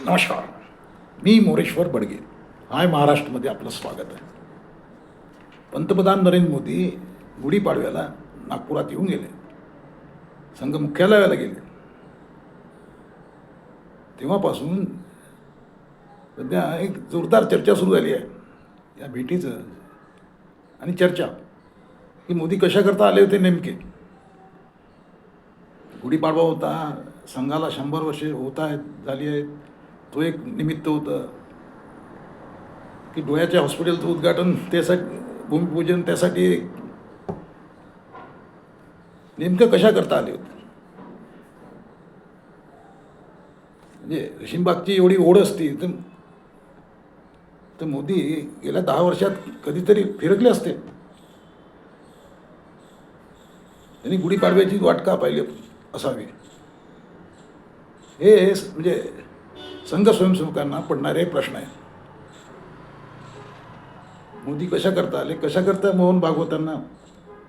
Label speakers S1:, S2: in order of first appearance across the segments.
S1: नमस्कार. मी मोरेश्वर बडगे. हाय महाराष्ट्रमध्ये आपलं स्वागत आहे. पंतप्रधान नरेंद्र मोदी गुढीपाडव्याला नागपुरात येऊन गेले. संघ मुख्यालयाला गेले. तेव्हापासून सध्या एक जोरदार चर्चा सुरू झाली आहे. या भेटीचं आणि चर्चा. की मोदी कशाकरता आले होते नेमके? गुढीपाडवा होता संघाला शंभर वर्षे होत आहेत झाली आहेत. तो एक निमित्त होतं की डोळ्याच्या हॉस्पिटलचं उद्घाटन त्यासाठी भूमिपूजन त्यासाठी नेमकं कशा करता आले होते? म्हणजे रेशीमबागची एवढी ओढ असती तर तर मोदी गेल्या दहा वर्षात कधीतरी फिरकले असते. त्यांनी गुढीपाडव्याची वाट का पाहिली असावी? हे म्हणजे संघ स्वयंसेवकांना पडणारे प्रश्न आहेत. मोदी कशा करता आले? कशा करता मोहन भागवतांना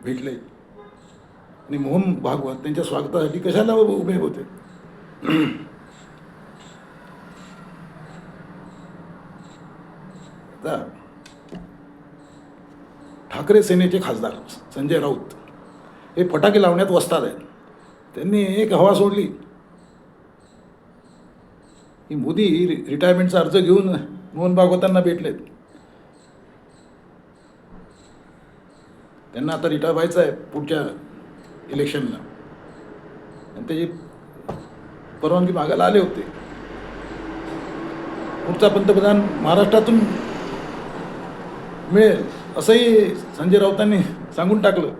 S1: भेटले? आणि मोहन भागवत त्यांच्या स्वागतासाठी कशाला उभे होते? ठाकरे सेनेचे खासदार संजय राऊत हे फटाके लावण्यात वसतात आहेत. त्यांनी एक हवा सोडली. की मोदी रि- रिटायरमेंटचा अर्ज घेऊन मोहन भागवतांना भेटलेत. त्यांना आता रिटायर व्हायचं आहे पुढच्या इलेक्शनला आणि त्याची परवानगी मागायला आले होते. पुढचा पंतप्रधान महाराष्ट्रातून मिळेल असंही संजय राऊतांनी सांगून टाकलं.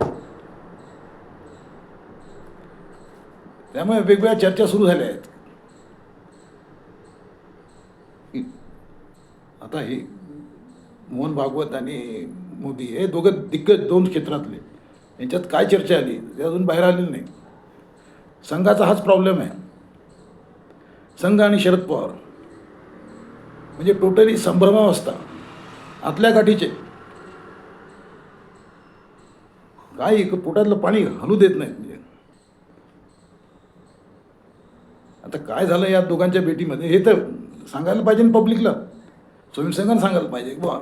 S1: त्यामुळे वेगवेगळ्या चर्चा सुरू झाल्या आहेत. आता हे मोहन भागवत आणि मोदी हे दोघं दिग्गज दोन क्षेत्रातले. यांच्यात काय चर्चा आली? ते अजून बाहेर आलेली नाही संघाचा हाच प्रॉब्लेम आहे. संघ आणि शरद पवार. म्हणजे टोटली संभ्रमावस्था आतल्या गाठीचे. काही पोटातलं पाणी हलू देत नाहीत म्हणजे. आता काय झालं या दोघांच्या भेटीमध्ये? हे तर सांगायला पाहिजे ना पब्लिकला तुम्ही स्वयंसेवकांना सांगायला पाहिजे. की बुवा.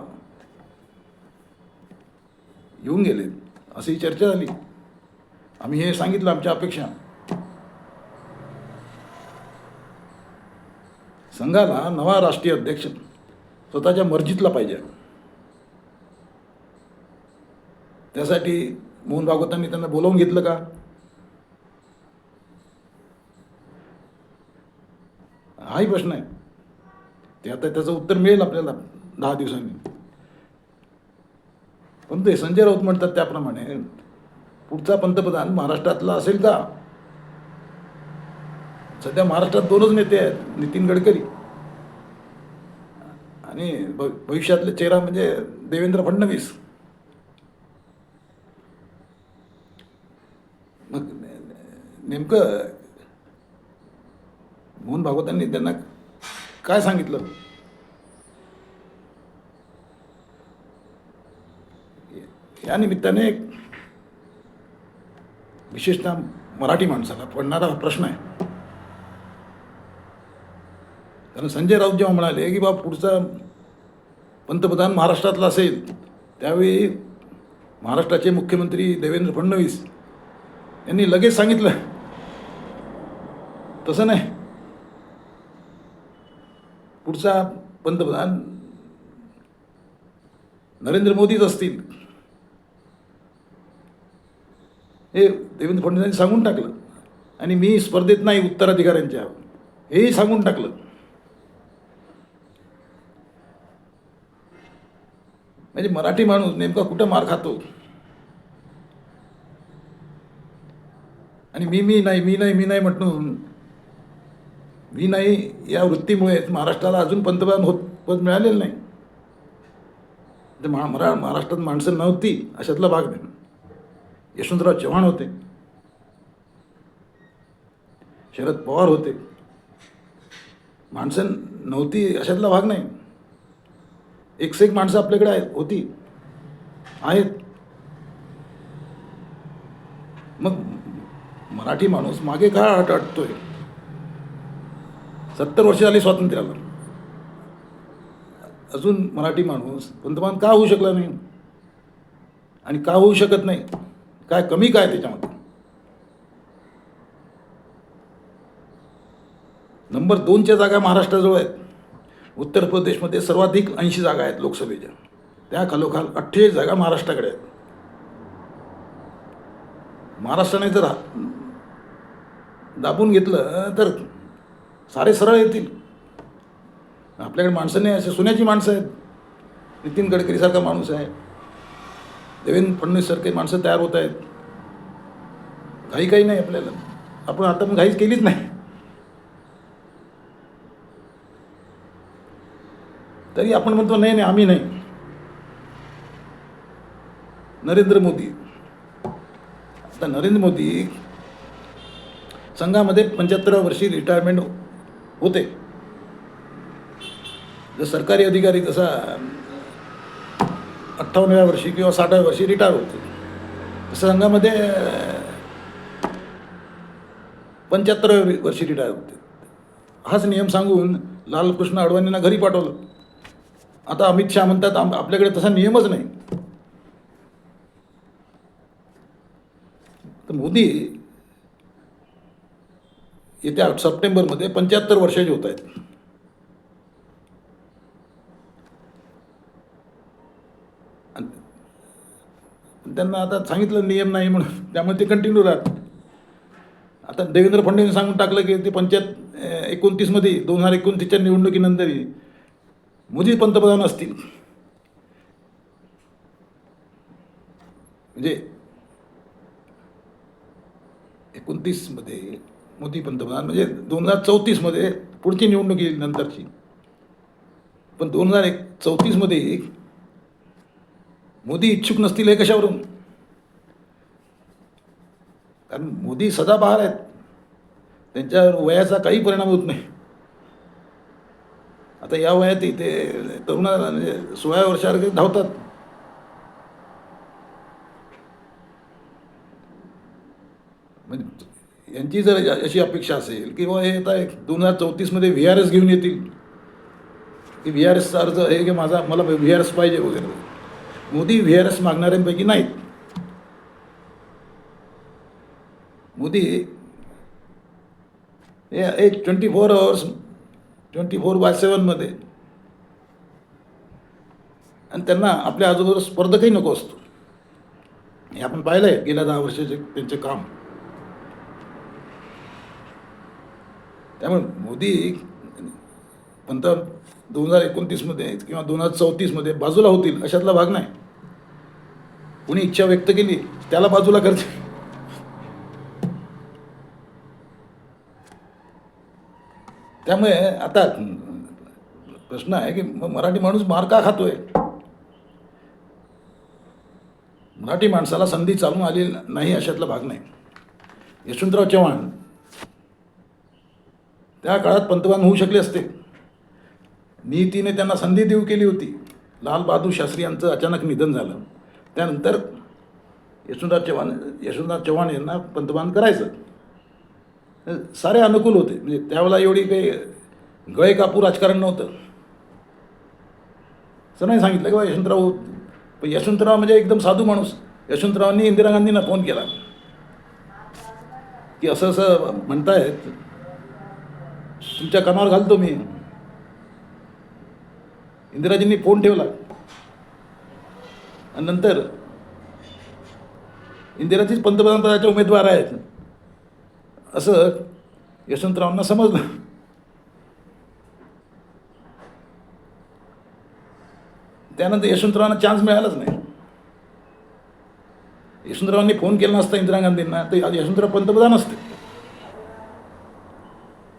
S1: येऊन गेले. अशी चर्चा झाली. आम्ही हे सांगितलं आमच्या अपेक्षा. संघाला नवा राष्ट्रीय अध्यक्ष स्वतःच्या मर्जीतला पाहिजे. त्यासाठी मोहन भागवतांनी त्यांना बोलावून घेतलं का? हाही प्रश्न आहे. ते आता त्याचं उत्तर मिळेल आपल्याला दहा दिवसांनी. पण ते संजय राऊत म्हणतात त्याप्रमाणे पुढचा पंतप्रधान महाराष्ट्रातला असेल का? सध्या महाराष्ट्रात दोनच नेते आहेत नितीन गडकरी. आणि भविष्यातला भविष्यातले चेहरा म्हणजे देवेंद्र फडणवीस. मग नेमकं मोहन भागवतांनी त्यांना काय सांगितलं? या निमित्ताने एक विशेषतः मराठी माणसाला पडणारा हा प्रश्न आहे. कारण संजय राऊत जेव्हा म्हणाले की बा पुढचा पंतप्रधान महाराष्ट्रातला असेल त्यावेळी महाराष्ट्राचे मुख्यमंत्री देवेंद्र फडणवीस यांनी लगेच सांगितलं. तसं नाही. पुढचा पंतप्रधान नरेंद्र मोदीच असतील. हे देवेंद्र फडणवीसांनी सांगून टाकलं. आणि मी स्पर्धेत नाही उत्तराधिकाऱ्यांच्या. हेही सांगून टाकलं. म्हणजे मराठी माणूस नेमका कुठं मार खातो? आणि मी मी नाही मी नाही मी नाही म्हटून मी नाही या वृत्तीमुळे महाराष्ट्राला अजून पंतप्रधान होत पद मिळालेलं नाही. ते महा मरा महाराष्ट्रात माणसं नव्हती अशातला भाग नाही. यशवंतराव चव्हाण होते. शरद पवार होते. माणसं नव्हती अशातला भाग नाही. एकशे एक माणसं आपल्याकडे आहेत होती. आहेत. मग मराठी माणूस मागे का अट अटतोय सत्तर वर्ष झाली स्वातंत्र्याला. अजून मराठी माणूस पंतप्रधान का होऊ शकला नाही? आणि का होऊ शकत नाही? काय कमी काय त्याच्यामध्ये? नंबर दोनच्या जागा महाराष्ट्राजवळ आहेत. उत्तर प्रदेशमध्ये सर्वाधिक ऐंशी जागा आहेत लोकसभेच्या. त्या खालोखाल अठ्ठेचाळीस जागा महाराष्ट्राकडे आहेत. महाराष्ट्राने जर दाबून घेतलं तर सारे सरळ येतील. आपल्याकडे माणसं नाही असे सोन्याची माणसं आहेत. नितीन गडकरीसारखा माणूस आहे. देवेंद्र फडणवीससारखे माणसं तयार होत आहेत. घाई काही नाही आपल्याला. आपण आता पण घाईच केलीच नाही. तरी आपण म्हणतो नाही नाही आम्ही नाही. नरेंद्र मोदी. आता नरेंद्र मोदी संघामध्ये पंच्याहत्तर वर्षी रिटायरमेंट होते. जर सरकारी अधिकारी जसा अठ्ठावन्नव्या वर्षी किंवा साठाव्या वर्षी रिटायर होते तसं संघामध्ये पंच्याहत्तराव्या वर्षी रिटायर होते. हाच नियम सांगून लालकृष्ण अडवाणींना घरी पाठवलं. आता अमित शहा म्हणतात आम आपल्याकडे तसा नियमच नाही. तर मोदी येत्या सप्टेंबरमध्ये पंच्याहत्तर वर्षाचे होत आहेत. त्यांना आता सांगितलं नियम नाही म्हणून त्यामुळे ते कंटिन्यू राहत. आता देवेंद्र फडणवीस सांगून टाकलं की ते पंचायत एकोणतीसमध्ये दोन हजार एकोणतीसच्या निवडणुकीनंतरही मोदी पंतप्रधान असतील. म्हणजे एकोणतीसमध्ये मोदी पंतप्रधान म्हणजे दोन हजार चौतीसमध्ये पुढची निवडणूक येईल नंतरची. पण दोन हजार एक चौतीसमध्ये मोदी इच्छुक नसतील हे कशावरून? कारण मोदी सदाबहार आहेत. त्यांच्यावर वयाचा काही परिणाम होत नाही. आता या वयात ते तरुणा म्हणजे सोळा वर्षावर धावतात. म्हणजे यांची जर अशी अपेक्षा असेल की बाबा हे आता एक दोन हजार चौतीसमध्ये व्ही आर एस घेऊन येतील. की व्ही आर एसचा अर्ज हे की माझा मला व्ही आर एस पाहिजे वगैरे. मोदी व्ही आर एस मागणाऱ्यांपैकी नाहीत. मोदी हे एक twenty four hours twenty four by सेवनमध्ये आणि त्यांना आपल्या आजूबाजूला स्पर्धकही नको असतो. हे आपण पाहिलं आहे गेल्या दहा वर्षाचे त्यांचे काम. त्यामुळे मोदी पंत दोन हजार एकोणतीसमध्ये किंवा दोन हजार चौतीसमध्ये बाजूला होतील अशातला भाग नाही. कुणी इच्छा व्यक्त केली त्याला बाजूला करते त्यामुळे आता प्रश्न आहे की मग मराठी माणूस मार का खातोय. मराठी माणसाला संधी चालून आली नाही अशातला भाग नाही. यशवंतराव चव्हाण त्या काळात पंतप्रधान होऊ शकले असते. नीतीने त्यांना संधी देऊ केली होती. लालबहादूर शास्त्री यांचं अचानक निधन झालं. त्यानंतर यशवंतराव चव्हाण यशवंतराव चव्हाण यांना पंतप्रधान करायचं. सारे अनुकूल होते. म्हणजे त्यावेळेला एवढी काही गळे कापू राजकारण नव्हतं. सरांनी नाही सांगितलं की बा यशवंतराव पण यशवंतराव म्हणजे एकदम साधू माणूस. यशवंतरावांनी इंदिरा गांधींना फोन केला. की असं असं म्हणतायत तुमच्या कानावर घालतो मी. इंदिराजींनी फोन ठेवला. आणि नंतर इंदिराजीच पंतप्रधान पदाचे उमेदवार आहेत. असं यशवंतरावांना समजलं. त्यानंतर यशवंतरावांना चान्स मिळालाच नाही. यशवंतरावांनी फोन केला नसता इंदिरा गांधींना तर आज यशवंतराव पंतप्रधान असते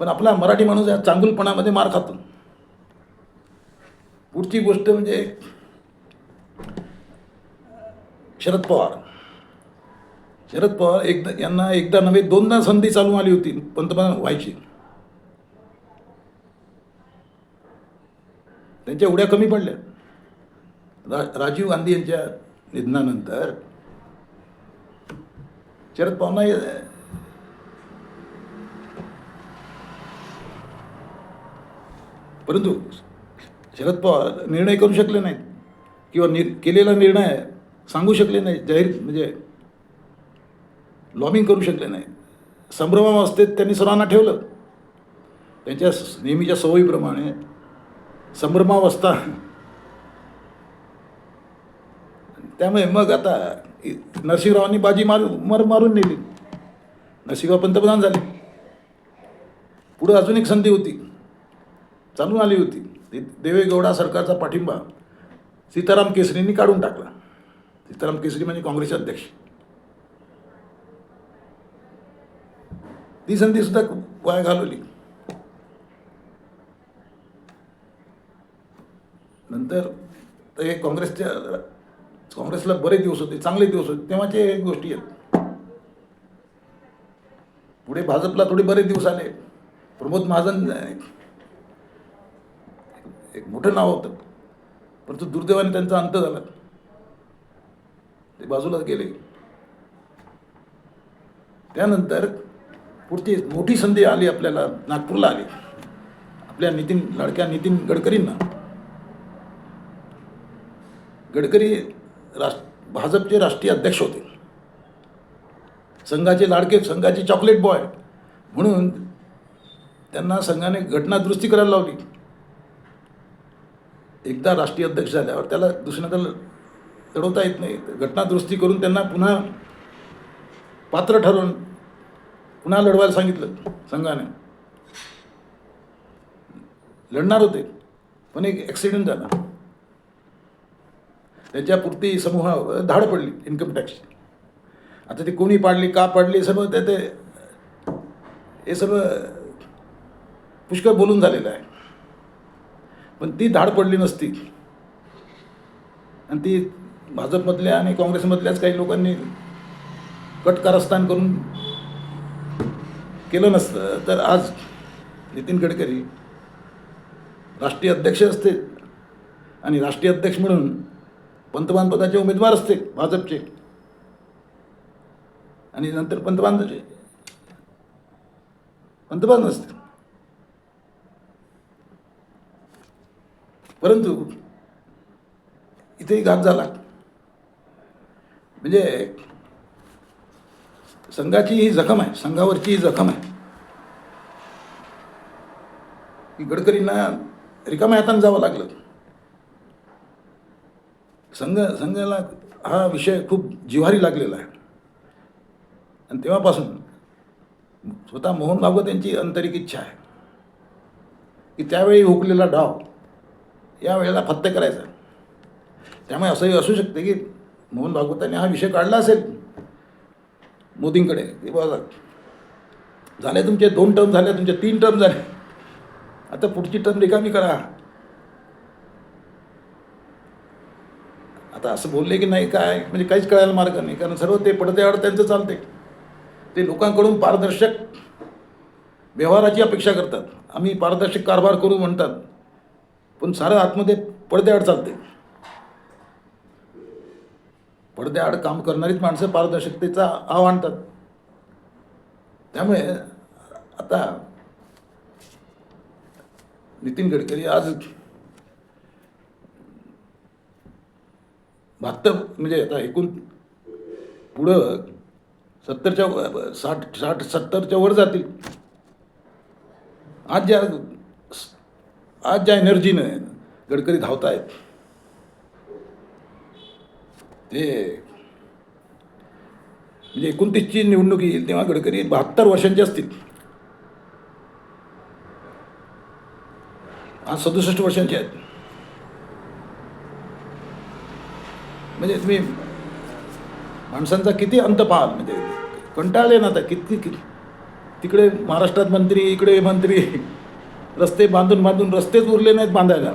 S1: पण आपला मराठी माणूस या चांगुलपणामध्ये मार खातो. पुढची गोष्ट म्हणजे शरद पवार. शरद पवार एकदा यांना एकदा नव्हे दोनदा संधी चालू आली होती पंतप्रधान व्हायची. त्यांच्या उड्या कमी पडल्या. रा राजीव गांधी यांच्या निधनानंतर शरद पवारांना परंतु शरद पवार निर्णय करू शकले नाहीत किंवा नि केलेला निर्णय सांगू शकले नाही जाहीर म्हणजे लॉबिंग करू शकले नाही संभ्रमावस्थेत त्यांनी सर्वांना ठेवलं. त्यांच्या नेहमीच्या सवयीप्रमाणे संभ्रमावस्था त्यामुळे मग आता नरसिंहरावांनी बाजी मार मर मारून नेली. नरसिंहराव पंतप्रधान झाले. पुढं अजून एक संधी होती. चालून आली होती. देवेगौडा सरकारचा पाठिंबा सीताराम केसरींनी काढून टाकला. सीताराम केसरी म्हणजे काँग्रेसचे अध्यक्ष. ती संधी सुद्धा वाया घालवली. नंतर ते हे काँग्रेसच्या काँग्रेसला बरेच दिवस होते चांगले दिवस होते तेव्हाचे गोष्टी आहेत. पुढे भाजपला थोडे बरेच दिवस आले. प्रमोद महाजन मोठं नाव होतं. परंतु दुर्दैवाने त्यांचा अंत झाला. ते बाजूलाच गेले. त्यानंतर पुढची मोठी संधी आली आपल्याला नागपूरला आली. आपल्या नितीन लाडक्या नितीन गडकरींना. गडकरी राष्ट्र भाजपचे राष्ट्रीय अध्यक्ष होते. संघाचे लाडके संघाचे चॉकलेट बॉय. म्हणून त्यांना संघाने घटना दुरुस्ती करायला लावली. एकदा राष्ट्रीय अध्यक्ष झाल्यावर त्याला दुसऱ्यांदा चढवता येत नाही. घटनादुरुस्ती करून त्यांना पुन्हा पात्र ठरवून पुन्हा लढवायला सांगितलं संघाने. लढणार होते पण एक ॲक्सिडेंट झाला. त्याच्यापुरती समूहावर धाड पडली इन्कम टॅक्सची आता ते कोणी पाडली का पाडली सर्व ते ते हे सर्व पुष्कळ बोलून झालेलं आहे. पण ती धाड पडली नसती. आणि ती भाजपमधल्या आणि काँग्रेसमधल्याच काही लोकांनी कट कारस्थान करून केलं नसतं. तर आज नितीन गडकरी राष्ट्रीय अध्यक्ष असते आणि राष्ट्रीय अध्यक्ष म्हणून पंतप्रधान पदाचे उमेदवार असते भाजपचे. आणि नंतर पंतप्रधान पंतप्रधान असते परंतु इथेही घात झाला. म्हणजे संघाची ही जखम आहे संघावरची ही जखम आहे. की गडकरींना रिकाम्या हाताने जावं लागलं. संघ संघाला हा विषय खूप जिव्हारी लागलेला आहे. आणि तेव्हापासून स्वतः मोहन भागवत यांची आंतरिक इच्छा आहे. की त्यावेळी हुकलेला डाव या वेळेला फत्ते करायचा. त्यामुळे असंही असू शकते की मोहन भागवतांनी हा विषय काढला असेल मोदींकडे की बघा झाले तुमचे दोन टर्म झाले तुमचे तीन टर्म झाले. आता पुढची टर्म रिकामी करा. आता असं बोलले की नाही काय? म्हणजे काहीच कळायला मार्ग नाही कारण सर्व ते पडद्याआड त्यांचं चालते. ते लोकांकडून पारदर्शक व्यवहाराची अपेक्षा करतात. आम्ही पारदर्शक कारभार करू म्हणतात. पण सारं आतमध्ये पडद्याआड चालते पडद्याआड काम करणारीच माणसं पारदर्शकतेचा आव आणतात. त्यामुळे आता नितीन गडकरी आज बहात्तर म्हणजे आता एकूण पुढं सत्तरच्या साठ साठ सत्तरच्या वर जातील. आज ज्या आज ज्या एनर्जीने गडकरी धावत आहेत ते म्हणजे एकोणतीसची निवडणूक येईल तेव्हा गडकरी बहात्तर वर्षांचे असतील. आज सदुसष्ट वर्षांचे आहेत. म्हणजे तुम्ही माणसांचा किती अंत पाहाल म्हणजे कंटाळले ना आता किती किती तिकडे महाराष्ट्रात मंत्री इकडे मंत्री. रस्ते बांधून बांधून रस्तेच उरले नाहीत बांधायला.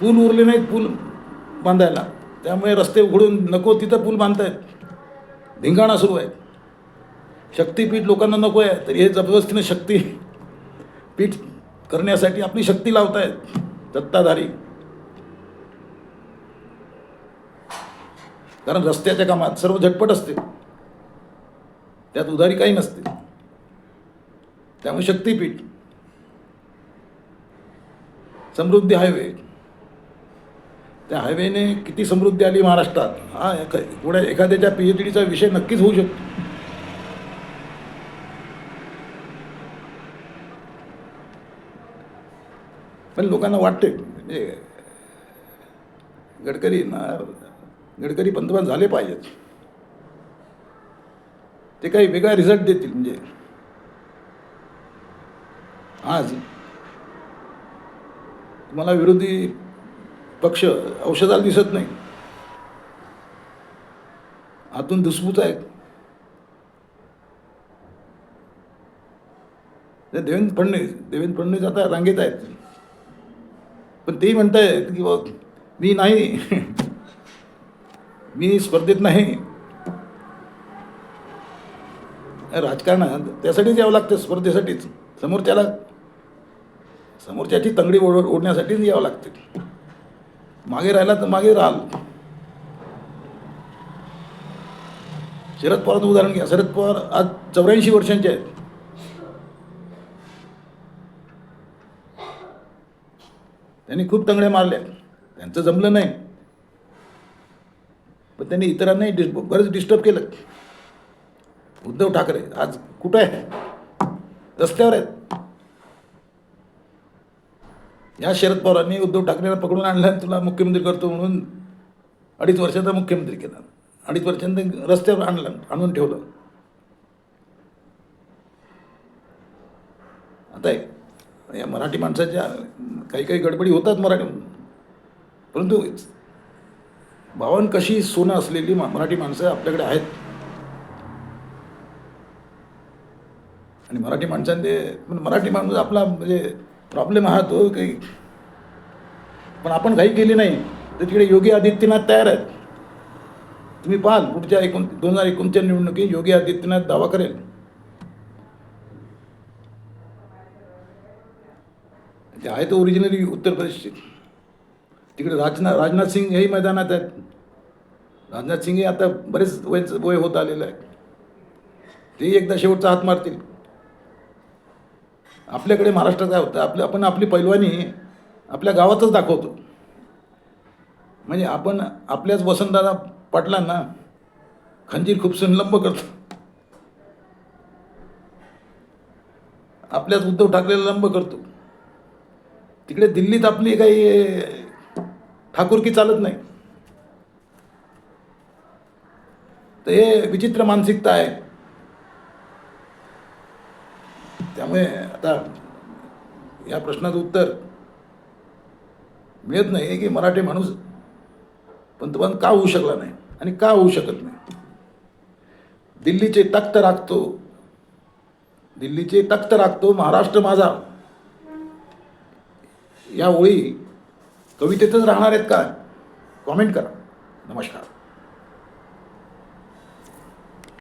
S1: पूल उरले नाहीत पूल बांधायला. त्यामुळे रस्ते उघडून नको तिथं पूल बांधतायत. धिंगाणा सुरू आहे शक्तीपीठ लोकांना नको आहे तरी हे जबरदस्तीने शक्ती पीठ करण्यासाठी आपली शक्ती लावतायत सत्ताधारी कारण रस्त्याच्या कामात सर्व झटपट असते. त्यात उधारी काही नसते. त्यामुळे शक्तीपीठ समृद्धी हायवे. त्या हायवेने किती समृद्धी आली महाराष्ट्रात? हा एका- पुढे एखाद्याच्या पी एच डीचा विषय नक्कीच होऊ शकतो. पण लोकांना वाटते म्हणजे गडकरी ना गडकरी पंतप्रधान झाले पाहिजेत. ते काही वेगळा रिझल्ट देतील म्हणजे. आज तुम्हाला विरोधी पक्ष औषधाला दिसत नाही. आतून दुसपूत आहेत. ते देवेंद्र फडणवीस देवेंद्र फडणवीस आता रांगेत आहेत. पण तेही म्हणतायत की बा मी नाही. मी स्पर्धेत नाही. राजकारणात त्यासाठीच यावं लागतं स्पर्धेसाठीच. समोरच्याला समोरच्याची तंगडी ओढ ओढण्यासाठीच यावं लागते. मागे राहिला तर मागे राहाल. शरद पवारचं उदाहरण घ्या. शरद पवार आज चौऱ्याऐंशी वर्षांचे आहेत. त्यांनी खूप तंगड्या मारल्या. त्यांचं जमलं नाही. पण त्यांनी इतरांनाही डिस् बरंच डिस्टर्ब केलं. उद्धव ठाकरे आज कुठं आहे रस्त्यावर आहेत. या शरद पवारांनी उद्धव ठाकरेंना पकडून आणलं तुला मुख्यमंत्री करतो म्हणून अडीच वर्षाचा मुख्यमंत्री केला. अडीच वर्षांत रस्त्यावर आणलं आणून ठेवलं. आता या मराठी माणसाच्या काही काही गडबडी होतात मराठी परंतु भावन कशी सोनं असलेली मराठी माणसं आपल्याकडे आहेत. आणि मराठी माणसांचे पण मराठी माणूस आपला म्हणजे प्रॉब्लेम हा तो काही पण आपण घाई केली नाही तर तिकडे योगी आदित्यनाथ तयार आहेत. तुम्ही पाहाल पुढच्या एकोण दोन हजार एकोणच्या निवडणुकीत योगी आदित्यनाथ दावा करेल. ते आहे तो ओरिजिनली उत्तर प्रदेशचे. तिकडे राजनाथ राजनाथ सिंग हेही मैदानात आहेत. राजनाथ सिंग हे आता बरेच वय वय होत आलेलं आहे. तेही एकदा शेवटचा हात मारतील. आपल्याकडे महाराष्ट्रात काय होतं आपलं आपण आपली पैलवानी आपल्या गावातच दाखवतो. म्हणजे आपण आपल्याच वसंतदादा पाटलांना खंजीर खूप लंब करतो. आपल्याच उद्धव ठाकरेला लंब करतो. तिकडे दिल्लीत आपली काही ठाकूरकी चालत नाही. तर हे विचित्र मानसिकता आहे. त्यामुळे आता या प्रश्नाचं उत्तर मिळत नाही की मराठी माणूस पंतप्रधान का होऊ शकला नाही आणि का होऊ शकत नाही? दिल्लीचे तख्त राखतो. दिल्लीचे तख्त राखतो महाराष्ट्र माझा. या ओळी कवितेतच राहणार आहेत का? कॉमेंट करा. नमस्कार.